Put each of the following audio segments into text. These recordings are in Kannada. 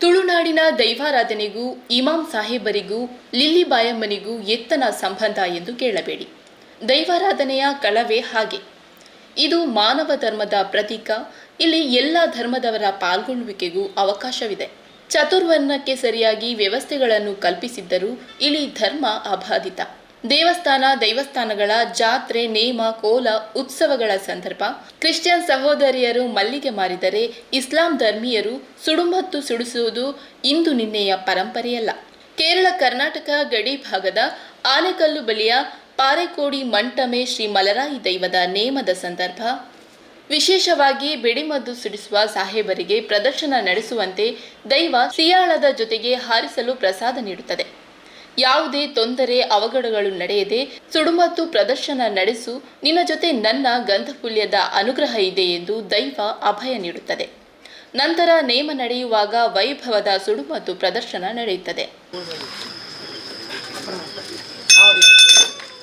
ತುಳುನಾಡಿನ ದೈವಾರಾಧನೆಗೂ, ಇಮಾಂ ಸಾಹೇಬರಿಗೂ ಲಿಲ್ಲಿ ಬಾಯಮ್ಮನಿಗೂ ಎತ್ತನ ಸಂಬಂಧ ಎಂದು ಕೇಳಬೇಡಿ. ದೈವಾರಾಧನೆಯ ಕಳವೇ ಹಾಗೆ. ಇದು ಮಾನವ ಧರ್ಮದ ಪ್ರತೀಕ. ಇಲ್ಲಿ ಎಲ್ಲ ಧರ್ಮದವರ ಪಾಲ್ಗೊಳ್ಳುವಿಕೆಗೂ ಅವಕಾಶವಿದೆ. ಚತುರ್ವರ್ಣಕ್ಕೆ ಸರಿಯಾಗಿ ವ್ಯವಸ್ಥೆಗಳನ್ನು ಕಲ್ಪಿಸಿದ್ದರೂ ಇಲ್ಲಿ ಧರ್ಮ ಅಬಾಧಿತ. ದೇವಸ್ಥಾನ, ದೈವಸ್ಥಾನಗಳ ಜಾತ್ರೆ, ನೇಮ, ಕೋಲ, ಉತ್ಸವಗಳ ಸಂದರ್ಭ. ಕ್ರಿಶ್ಚಿಯನ್ ಸಹೋದರಿಯರು ಮಲ್ಲಿಗೆ ಮಾರಿದರೆ ಇಸ್ಲಾಂ ಧರ್ಮೀಯರು ಸುಡುಮದ್ದು ಸುಡಿಸುವುದು ಇಂದು ನಿನ್ನೆಯ ಪರಂಪರೆಯಲ್ಲ. ಕೇರಳ, ಕರ್ನಾಟಕ ಗಡಿ ಭಾಗದ ಆನೆಕಲ್ಲು ಬಳಿಯ ಪಾರೆಕೋಡಿ ಮಂಟಮೆ ಶ್ರೀ ಮಲರಾಯಿ ದೈವದ ನೇಮದ ಸಂದರ್ಭ. ವಿಶೇಷವಾಗಿ ಬಿಡಿಮದ್ದು ಸಿಡಿಸುವ ಸಾಹೇಬರಿಗೆ ಪ್ರದರ್ಶನ ನಡೆಸುವಂತೆ ದೈವ ಸಿಯಾಳದ ಜೊತೆಗೆ ಹಾರಿಸಲು ಪ್ರಸಾದ ನೀಡುತ್ತದೆ. ಯಾವುದೇ ತೊಂದರೆ, ಅವಘಡಗಳು ನಡೆಯದೆ ಸುಡುಮತ್ತು ಪ್ರದರ್ಶನ ನಡೆಸು. ನಿನ್ನ ಜೊತೆ ನನ್ನ ಗಂಧಪುಲ್ಯದ ಅನುಗ್ರಹ ಇದೆ ಎಂದು ದೈವ ಅಭಯ ನೀಡುತ್ತದೆ. ನಂತರ ನೇಮ ನಡೆಯುವಾಗ ವೈಭವದ ಸುಡುಮದ್ದು ಪ್ರದರ್ಶನ ನಡೆಯುತ್ತದೆ.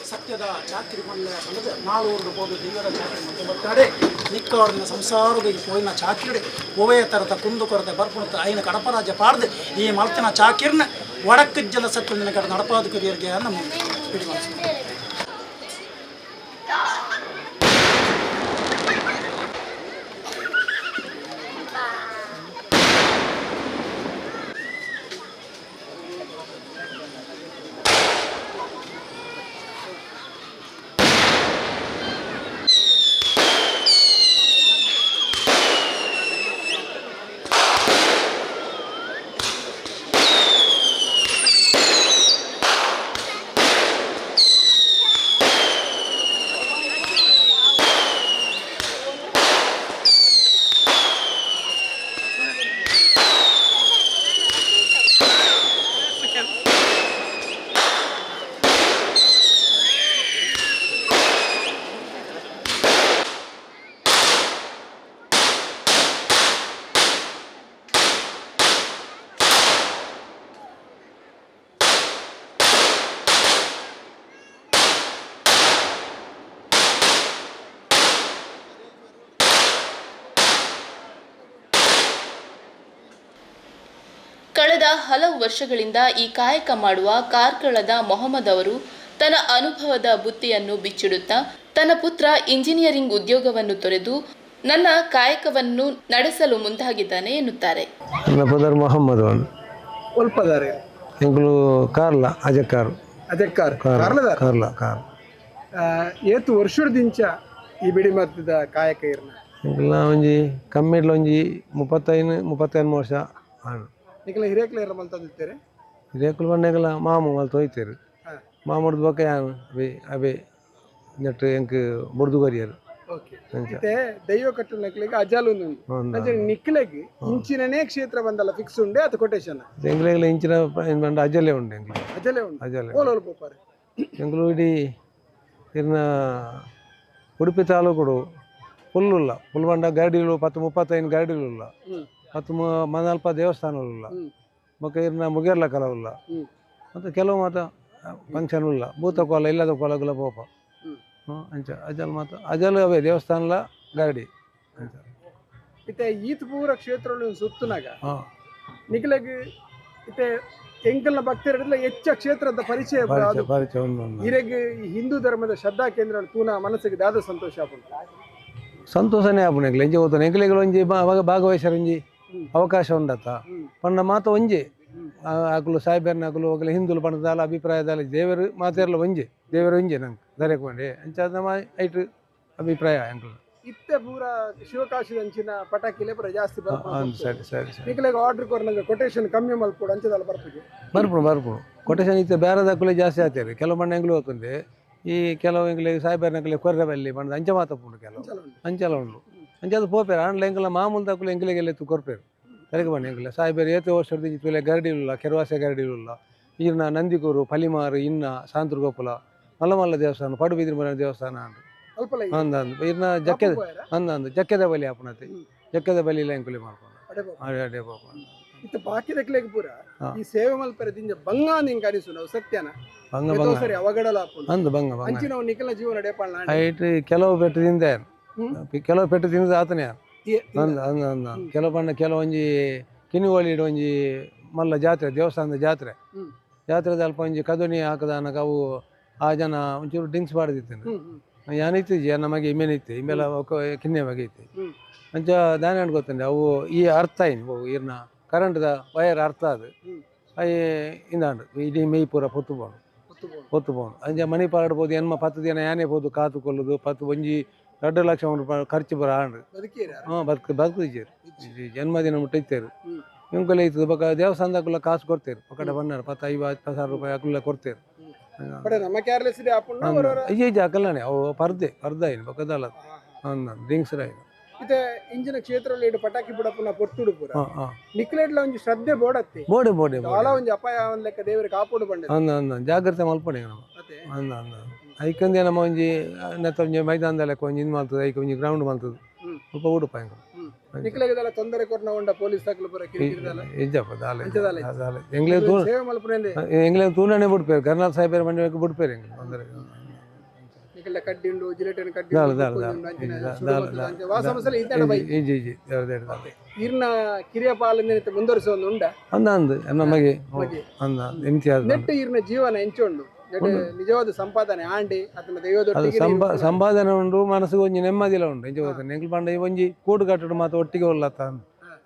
ಸತ್ಯದ ಚಾಕರಿ ಮಲ್ಲ ಅಲ್ಲದೆ ನಾಲ್ವರು ಹೋದ ದೇವರ ಜಾತ್ರೆ ಮತ್ತು ಬರ್ತಾಡೆ. ನಿಕ್ಕವರನ್ನ ಸಂಸಾರದ ಪೋಯಿನ ಚಾಕಿಡೆ ಓವೆಯ ತರದ ಕುಂದು ಕೊರತೆ ಬರ್ಪುಣತ ಐನ ಕಡಪರಾಜ ಪಾಡ್ದು. ಈ ಮಲ್ತನ ಚಾಕಿರ್ನ ಒಡಕ್ಕೆ ಜಲ ಸತ್ತು ನಿನ್ನ ಕಡೆ ನಡಪಾದ ಕರಿಯರಿಗೆ ನಮ್ಮ ಕಳೆದ ಹಲವು ವರ್ಷಗಳಿಂದ ಈ ಕಾಯಕ ಮಾಡುವ ಕಾರ್ಕಳದ ಮೊಹಮ್ಮದ್ ಅವರು ತನ್ನ ಅನುಭವದ ಬುತ್ತಿಯನ್ನು ಬಿಚ್ಚಿಡುತ್ತಾ ತನ್ನ ಪುತ್ರ ಇಂಜಿನಿಯರಿಂಗ್ ಉದ್ಯೋಗವನ್ನು ತೊರೆದು ನನ್ನ ಕಾಯಕವನ್ನು ನಡೆಸಲು ಮುಂದಾಗಿದ್ದಾನೆ ಎನ್ನುತ್ತಾರೆ. ನನ್ನ ಬ್ರದರ್ ಮೊಹಮ್ಮದ್ ಅವನು. ಒಲ್ಪದಾರೆ ಎಂಕುಲು ಕಾರ್ಲ ಅಜ ಕಾರ್ ಅದಕ್ಕಾರ್ ಕಾರ್ ಕಾರ್ಲದಾರ ಕಾರ್ಲ. ಕಾರ್ ಏತು ವರ್ಷದಿಂಚ ಈ ಬಿಡಿ ಮದ್ದದ ಕಾಯಕ ಇರ್ನ? ಎಂಕುಲ ಒಂಜಿ ಕಮ್ಮಿಡ್ಲ ಒಂಜಿ ಮುಪ್ಪತ್ತೈನು ಮುಪ್ಪತ್ತೈನು ವರ್ಷ ಆಣ್ ನಿಖಲ ಹಿರೇಕ್ಲ ಇರ ಮಲ್ತಂದಿತ್ತೇರೆ ರೇಕುಲು ಬಂಡೆಗಲ ಮಾಮು ಅಲ್ಲಿ ತೊಯ್ತೇರು. ಆವೆ ಮಾಮುಡ್ದು ಬೊಕ್ಕ ಯಾನು ಅವೆ ಅವೆ ನೆಟ್ ಎಂಕ್ ಮುರ್ದು ಕರಿಯರು ಓಕೆ ಮತ್ತೆ ದೈವ ಕಟ್ಟಲು ನಕ್ಲಿಗೆ ಅಜಾಲು ಒಂದ. ಅಂಚೆ ಇಂಚಿನನೇ ಕ್ಷೇತ್ರ ಬಂದಲ್ಲ ಫಿಕ್ಸ್ ಉಂಡೆ ಅದು ಕೊಟೇಶನ್ ಎಂಗ್ಲೆಗ್ಲ ಇಂಚಿನ ಬಂಡ ಅಜಲೆ ಉಂಡು ಎಂಕ್ಲು ಅಜಲೇ ಉಂಡು ಅಜಲೆ ಓಲ್ ಓಲ್ ಪೋಪಾರೆ ಎಂಗ್ಲು ಇಡೀ ಇರ್ನ ಉಡುಪಿ ತಾಲೂಕುಡು ಫುಲ್ಲುಲ್ಲ ಫುಲ್ ಬಂಡ ಗಾಡಿಗಳು ಪತ್ತು ಮುಪ್ಪತ್ತೈದು ಗಾಡಿಗಳಿಲ್ಲ ಮತ್ತು ಮನಲ್ಪ ದೇವಸ್ಥಾನಗಳಿಲ್ಲ ಬೊಕ್ಕ ಇರ್ನ ಮುಗೇರ್ಲ ಕಲವಿಲ್ಲ ಮತ್ತು ಕೆಲವು ಮಾತ ಫಂಕ್ಷನ್ ಇಲ್ಲ ಭೂತ ಕೊಲ ಇಲ್ಲದ ಗುಲ ಪೋಪ ಹ್ಞೂ ಅಂಚ. ಅಜಲ್ ಮಾತ್ರ ಅಜಲ್ ಅವೇ ದೇವಸ್ಥಾನಲ ಗಾಡಿ. ಅಂಚ. ಇತ್ತೆ ಈತ್ ಪೂರ ಕ್ಷೇತ್ರ ಸುತ್ತನಾಗ ಹಾಂ. ನಿಖಲೆಗ್ ಇತ್ತೆ ಎಂಕಲ್ನ ಭಕ್ತರ ಹೆಚ್ಚ ಕ್ಷೇತ್ರದ ಪರಿಚಯ. ಈ ಹಿಂದೂ ಧರ್ಮದ ಶ್ರದ್ಧಾ ಕೇಂದ್ರ ತೂನ ಮನಸ್ಸಿಗೆ ದಾದ ಸಂತೋಷ ಆಪುಂಡು ಸಂತೋಷನೇ ಆಪುಣೆಗ್ಲ ಎಂಜಿ ಹೋತಾನೆ ಎಂಕ್ಲೆಗಳು ಒಂಜಿ ಭಾಗವಹಿಸರು ಒಂಜಿ. ಅವಕಾಶ ಉಂಡತ. ಪಂಡ ಮಾತ ಒಂಜಿ. ಆಗಲು ಆಕಲು ಹೋಗಲಿ ಹಿಂದುಲು ಪಂಡದಾಲ ಅಭಿಪ್ರಾಯದಲ್ಲಿ ದೇವರು ಮಾತೆರ್ಲ ಒಂಜಿ. ದೇವರು ಒಂಜಿ ನಂಗೆ ದರೆಕೊಂಡೆ ಅಂಚ ನಮ್ಮ ಐಟ್ ಅಭಿಪ್ರಾಯ ಎಂಕ್ಲು ಇತ್ತೆ ಪೂರ ಶಿವಕಾಶಿ ಅಂಚಿನ ಪಟಾಕಿಲೆ ಪೂರ ಜಾಸ್ತಿ ಹಾಂ ಸರಿ ಸರಿ ಸರಿ. ನಿಖಲೆಗ್ ಆರ್ಡರ್ ಕೊರ್ನಂಗ ಕೊಟೇಶನ್ ಕಮ್ಮಿ ಮಲ್ಪುಡು ಅಂಚದಲ್ಲ ಬರ್ಪಿಗೆ. ಬರ್ಪುಡು ಬರ್ಪುಡು ಕೊಟೇಶನ್ ಇತ್ತೆ ಬೇರೆ ದಾಖಲೆ ಜಾಸ್ತಿ ಆಗ್ತಾರೆ ಕೆಲವು ಮಣ್ಣು ಎಂಗ್ಲು ಹೋಗ್ತಂದೆ ಈ ಕೆಲವು ಎಂಗ್ಲಿ ಸಾಯ್ಬೇರ್ನಕ್ಲೆ ಕೊರ್ರೆ ಬಲ್ಲಿ ಬಣ್ಣದ ಅಂಚ ಮಾತಪ್ಪುಂಡು ಕೆಲವು. ಅಂಚಲ ಉಂಟು ಅಂಚಲ ಉಂಡು. ಅಂಚದ ಪೋಪೇರು ಆಂಡ್ಲ ಎಂಕಲ ಮಾಮೂಲು ದಾಖಲೆ ಎಂಗ್ಲಿಗೆಲ್ಲ ಎತ್ತು ಕೊರ್ಪೇರು ತಲೆಗೆ ಬಣ್ಣ ಎಂಗ್ಲ ಸಾಯ್ಬೇರು ಏತು ವರ್ಷದ ಇತ್ತುಲೆ ಗರಡಿಲ್ಲ ಕೆರವಾಸೆ ಗರಡಿಲ್ಲ ಈರ್ನ ನಂದಿಕೂರು ಪಲಿಮಾರು ಇನ್ನ ಸಾಂತೃಗೋಪುಲ ಮಲ್ಲಮಲ್ಲ ದೇವಸ್ಥಾನ ಪಡುಬಿದ್ರಿ ಮನೆ ದೇವಸ್ಥಾನ ಅಂದ ಅಂದು. ಇರ್ನ ಜಕ್ಕೆ ಕಾಪು ಪೋಯರ? ಅಂದ ಅಂದು. ಜಕ್ಕೆದ ಬಲಿ ಆಪುನತೆ. ಜಕ್ಕೆದ ಬಲಿ ಇಲ್ಲ ಎಂಕುಲಿ ಮಾಡ್ಕೊಂಡು. ಅಡೆ ಅಡೆ ಅಡೆ ಪಾಪ ಬಾಕಿ ದಕ್ಲೆಗ್ ಪೂರ. ಈ ಸೇವೆ ಮಲ್ಪರೆ ದಿಂಜ ಬಂಗ ನಿಂಗೆ ಅನಿಸು ನಾವು ಸತ್ಯನ. ಬಂಗ ಬಂಗ. ಸರಿ ಅವಗಡಲ ಅಂದು ಬಂಗ ಬಂಗ. ಅಂಚಿನ ನಿಖಲ ಜೀವನ ಡೇಪಾಳ ಹೈಟ್ ಕೆಲವು ಬೆಟ್ಟದಿಂದ. ಕೆಲವು ಪೆಟ್ಟು ತಿಂದ ಆತನೇ. ಕೆಲವು ಬಣ್ಣ ಕೆಲವೊಂಜಿ ಕಿನಿವಳಿಡ್ ಒಂಜಿ ಮಲ್ಲ ಜಾತ್ರೆ ದೇವಸ್ಥಾನದ ಜಾತ್ರೆ. ಜಾತ್ರೆದ ಅಲ್ಪ ಒಂಜಿ ಕದೋನಿ ಹಾಕದಾನಕ ಅವು ಆ ಜನ ಒಂಚೂರು ಡ್ರಿಂಕ್ಸ್ ಬಾಡ್ದಿತ್ತೇನೆ. ಹ್ಮ್ ಹ್ಮ್. ಯಾನಿತ್ತು ನಮಗೆ ಇಮೇನ್ ಇತ್ತೆ ಇಮೇಲೆ ಕಿನ್ನೆ ಹ್ಮ್. ಅಂಚ ದಾನೆ ಗೊತ್ತಂಡೆ ಅವು ಈ ಅರ್ಥ ಏನು? ಅವು ಇರ್ನ ಕರೆಂಟ್ದ ವಯರ್ ಅರ್ಥ ಅದು. ಅಯ್ಯ ಇಂದಾಂಡು ಇಡೀ ಮೇಯ್ ಪೂರ ಪೊತ್ತು ಬೋಣು ಬೋದು. ಪೊತ್ತು ಬೋಣು ಅಂಚ ಮನಿ ಪಾಡ್ಬೋದು ಎನ್ಮ ಪತ್ತು ದಿನ ಯಾನೇ ಬೋದು ಕಾತು ಕೊಲ್ಲುದು ಪತ್ತು ಒಂಜಿ ಎರಡು ಲಕ್ಷ ರೂಪಾಯಿ ಖರ್ಚು ಬರ ಬದುಕೀರ ಹಾಂ ಬದುಕು ಬದುಕಿದ್ದೀರು ಜನ್ಮದಿನ ಮುಟ್ಟಿತ್ತೇರು. ಇಂಕಲೆ ಇತ್ತು ಬಕ ದೇವಸ್ಥಾನದಕ್ಕಲ್ಲ ಕಾಸು ಕೊಡ್ತೇರು ಪಕಡ ಬಣ್ಣಾರು ಪತ್ತು ಐವ ಹತ್ತು ಸಾವಿರ ರೂಪಾಯಿ ಅಕ್ಕಲ್ಲ ಕೊಡ್ತೇರು ಅಯ್ಯ ಇಜ್ಜ ಅಕ್ಕಲ್ಲನೆ ಅವು ಪರ್ದೆ ಪರ್ದ ಏನು ಬಕದಲ್ಲ ಡ್ರಿಂಕ್ಸ್ ರಾಯ್ ಇತ್ತೆ ಇಂಜಿನ ಕ್ಷೇತ್ರದಲ್ಲಿ ಇಡು ಪಟಾಕಿ ಬಿಡಪ್ಪನ ಪೊರ್ತುಡು ಪೂರ. ನಿಕ್ಲೆಡ್ಲ ಒಂಜಿ ಶ್ರದ್ಧೆ ಬೋಡತ್ತೆ. ಬೋಡೆ ಬೋಡೆ ಬಾಳ ಒಂಜಿ ಅಪಾಯ ಒಂದು ಲೆಕ್ಕ ದೇವರಿಗೆ ಕಾಪಾಡು ಬಂಡೆ ಅಂದ ಅಂದ ಜಾಗ್ರತೆ ಮಲ್ಪಣೆ ನಮ್ಮ ಐಕಂದೆ ನಮ್ಮ ಒಂಜಿ ನೆತ್ತ ಒಂಜಿ ಮೈದಾನದ ಲೆಕ್ಕ ಒಂಜಿ ಇದು ಮಾಡ್ತದೆ ಐಕ ಒಂಜಿ ಗ್ರೌಂಡ್ ಮಾಡ್ತದೆ. ಸ್ವಲ್ಪ ಉಡುಪ ಹೆಂಗ. ನಿಕ್ಲೆಗದಲ್ಲ ತೊಂದರೆ ಕೊರ್ನ ಉಂಡ ಪೊಲೀಸ್ ತಕ್ಲು ಪೂರ ಕಿರಿಕಿರಿದಲ್ಲ ಇಜ್ಜಪ್ಪ ದಾಲೆ. ದಾಲೆ ಎಂಗ್ಲೇ ತೂ ಸೇವೆ ಮಲ್ಪುರೇಂದೆ ಎಂಗ್ಲೇ ತೂನೇ ಬಿಡ್ಪೇರು. ಕರ್ನಾಟಕ ಸಾಹೇಬರ ಮಂಡಿ ಬಿಡ್ಪೇರು ಎಂಗ್ಲ ತೊಂದರೆ. ನಿಕ್ಲೆಲ್ಲ ಕಡ್ಡಿ ಉಂಡು ಜಿಲೆಟನ್ ಕಡ್ಡಿ ದಾಲ ದಾಲ ದಾಲ ದಾಲ ದಾಲ ದಾಲ ಅಂಚೆ ವಾ ಸಮಸ್ಯೆ ಇದ್ದಾಡ ಬೈ? ಇಜ್ಜಿ ಇಜ್ಜಿ ಎರಡು ದಾಲೆ ಇರ್ನ ಕಿರಿಯ ಪಾಲನೆ ಮುಂದುವರಿಸುವ ಒಂದು ಉಂಡ? ಅಂದ ಅಂದು. ನಮಗೆ. ಅಂದ ಇಮ್ತಿಯಾದ ನೆಟ್ಟು ಇರ್ನ ಜೀವನ ಎಂಚುಂಡು ನೆಟ್ಟು ನಿಜವಾದ ಸಂಪಾದನೆ ಆಂಡಿ ಅದನ್ನ ಸಂಪಾದನೆ ಉಂಡು ಮನಸ್ಸಿಗೆ ಒಂಜಿ ನೆಮ್ಮದಿಲ ಉಂಡು ನಿಜ ಗೊತ್ತೆ ಎಂಕ್ಲು ಪಂಡ ಒಂಜಿ ಕೂಡು ಕಟ್ಟಡು ಮಾತು ಒಟ್ಟಿಗೆ ಒಲ್ಲತ್ತ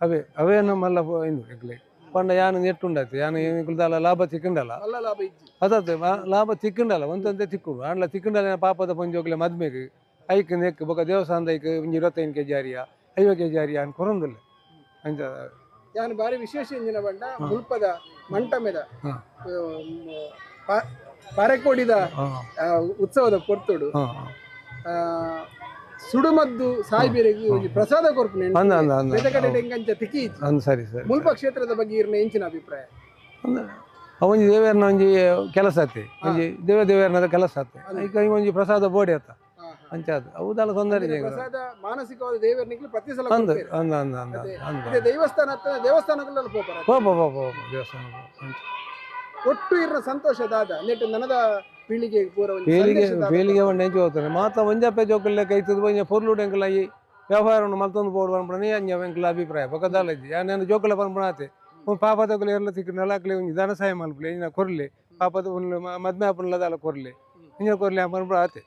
ಅವೆ ಅವೇ ನಮ್ಮಲ್ಲ ಎಂಕ್ಲೆ ಪಂಡ ಯಾನು ನೆಟ್ಟುಂಡಾತು ಯಾನು ಎಂಕ್ಲದಾಲ ಲಾಭ ತಿಕ್ಕಂಡಲ್ಲ ಅದೇ ಲಾಭ ತಿಕ್ಕಂಡಲ್ಲ ಒಂದಂತೆ ತಿಕ್ಕುಡು ಆಂಡ್ಲ ತಿಕ್ಕಂಡಲ್ಲ ಪಾಪದ ಪಂಜೋಕ್ಲೆ ಮದ್ಮೆಗೆ ಐಕ್ ನೆಕ್ ಬೊಕ ದೇವಸ್ಥಾನದ ಐಕ್ ಒಂಜಿ ಇರುವತ್ತೈದು ಕೆ ಜಾರಿಯ ಐವೋ ಐವ ಕೆ ಜಿ ಆರಿಯ ಅನ್ ಕೊರೊಂದಿಲ್ಲ ಅಂಚ ಯಾನು ಬಾರಿ ವಿಶೇಷ ಇಂಜಿನ ಬಂಡ ಮುಲ್ಪದ ಮಂಟಮೆದ ಪಾರೆಕೋಡಿದ ಉತ್ಸವದ ಪೊರ್ತುಡು ಸುಡುಮದ್ದು ಸಾಯಿಬೇರಿಗೆ ಒಂಜಿ ಪ್ರಸಾದ ಕೊರ್ಪುನೆ ಅಂದ ಅಂದ ಅಂದ. ಬೆದಕಡೆ ಎಂಗಂಚ ತಿಕ್ಕಿ. ಸರಿ ಸರಿ ಮುಲ್ಪ ಕ್ಷೇತ್ರದ ಬಗ್ಗೆ ಇರ್ನ ಎಂಚಿನ ಅಭಿಪ್ರಾಯ? ಅವೊಂಜಿ ದೇವೇರ್ನ ಒಂಜಿ ಕೆಲಸ ಆತಿ. ಒಂಜಿ ದೇವ ದೇವೇರ್ನದ ಕೆಲಸ ಆತಿ. ಈಗ ಒಂಜಿ ಪ್ರಸಾದ ಬೋಡಿ ಆತ. ಅಂಚಾದ ಅವುದಲ್ಲ ತೊಂದರೆ ಪ್ರಸಾದ ಮಾನಸಿಕವಾದ ದೇವರನಿಗೆ ಪ್ರತಿ ಸಲ ಅಂದ. ಅಂದ ಅಂದ ಅಂದ ದೇವಸ್ಥಾನ ದೇವಸ್ಥಾನಗಳಲ್ಲಿ ದೇವಸ್ಥಾನಗಳೆಲ್ಲ ಹೋಗ್ಬಾರ ಹೋಗ ಪೋ ದೇವಸ್ಥಾನ ಒಟ್ಟು ಇರ್ನ ಸಂತೋಷದಾದ ನೆಟ್ಟು ನನದ ಪೀಳಿಗೆ ಪೂರ ಒಂದು ಪೇಲಿಗೆ ಸಂದೇಶದಾದ ಪೇಲಿಗೆ ಒಂಡೆ ಎಂಚು ಹೋಗ್ತಾನೆ. ಮಾತ ಒಂಜಪ್ಪೆ ಜೋಕಲ್ಲೆ ಕೈತದ ಒಂಜ ಪೊರ್ಲುಡು ಎಂಕಲ ಈ ವ್ಯವಹಾರವನ್ನು ಮಲ್ತೊಂದು ಬೋರ್ಡ್ ಪನ್ಪಣಿ ಅಂಜ ಎಂಕಲ ಅಭಿಪ್ರಾಯ. ಪಕ್ಕದಲ್ಲ ಇಜ್ಜಿ ನಾನು ಜೋಕಲ್ಲ ಪನ್ಪಣಾತೆ ಒಂದು ಪಾಪ ತಗೊಳ್ಳಿ ಎಲ್ಲ ತಿಕ್ಕ ನೆಲಕ್ಲೆ ಒಂಜಿ ಧನ ಸಹಾಯ ಮಲ್ಪಲೆ ಇಂಜಿನ ಕೊರ್ಲಿ. ಒಂದು ಮದ್ಮೆ ಹಾಪನ್ಲದಾಲ ಕೊರ್ಲಿ. ಇಂಜಿನ ಕೊರ್ಲಿ ಪನ್ಪಣ ಆತೆ